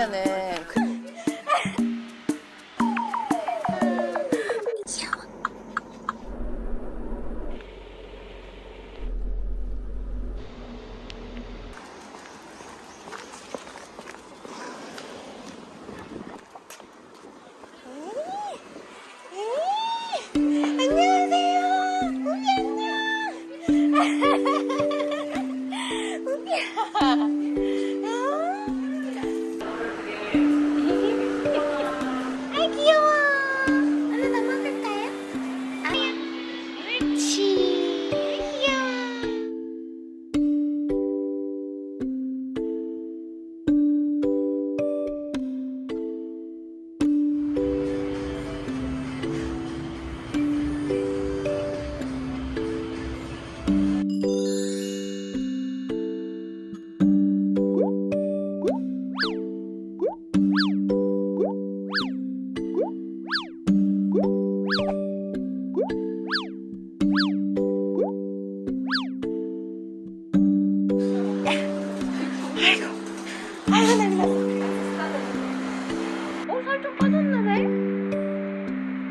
흔들리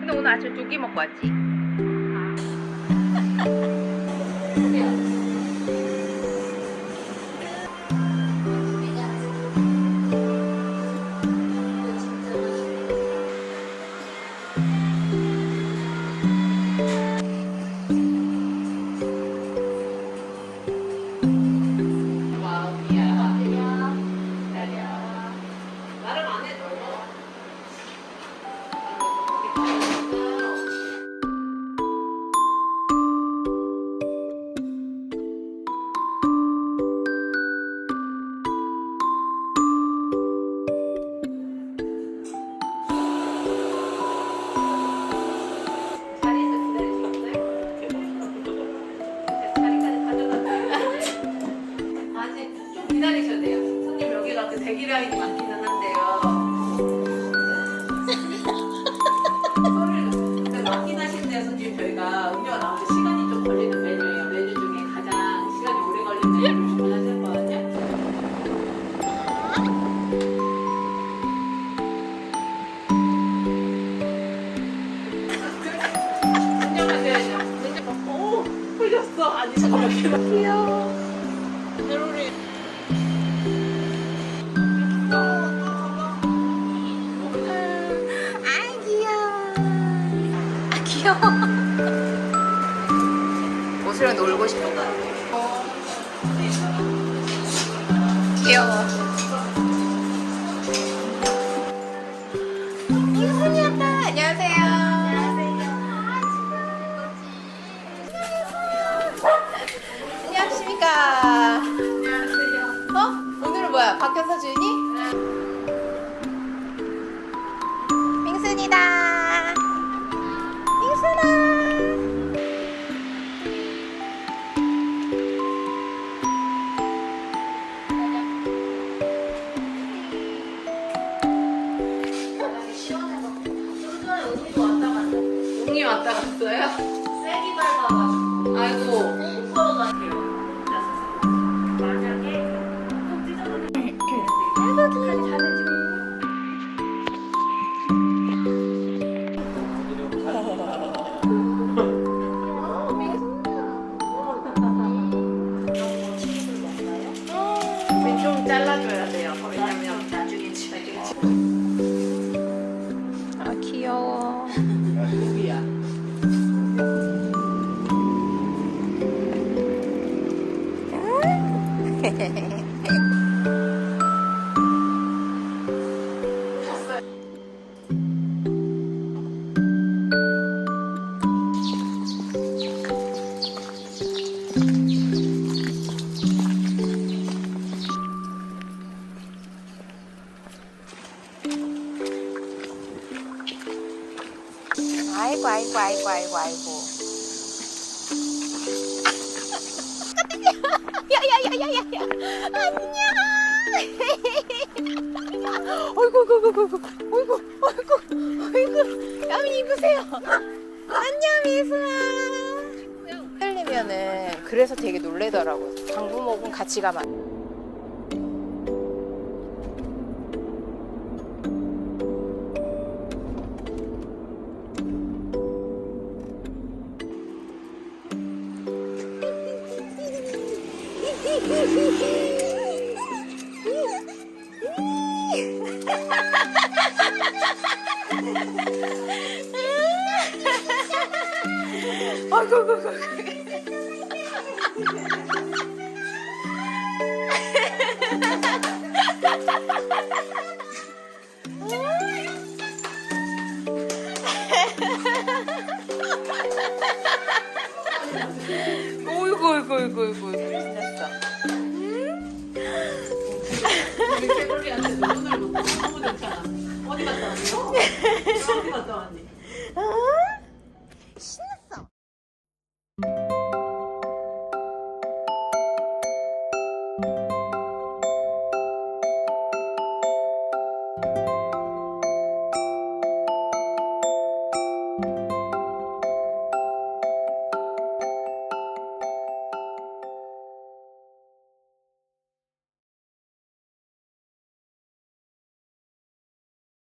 근데 오늘 아침 두끼 먹고 왔지? 귀여워. 이순이 아빠 안녕하세요. 안녕하십니까. 어? 오늘은 뭐야? 바뀌어서 주인이? 왔다 갔어요? 세기 밟아가지고 아이고 아이고 아이 안녕. 어이구 어이구 어이구 어이구 어이구 어이구 야미 입으세요. 안녕 미수아. 흔들리면은 그래서 되게 놀래더라고. 방부목은 같이 가면. 아이고, 아이고, 아이고. 개돌이한테 눈을 못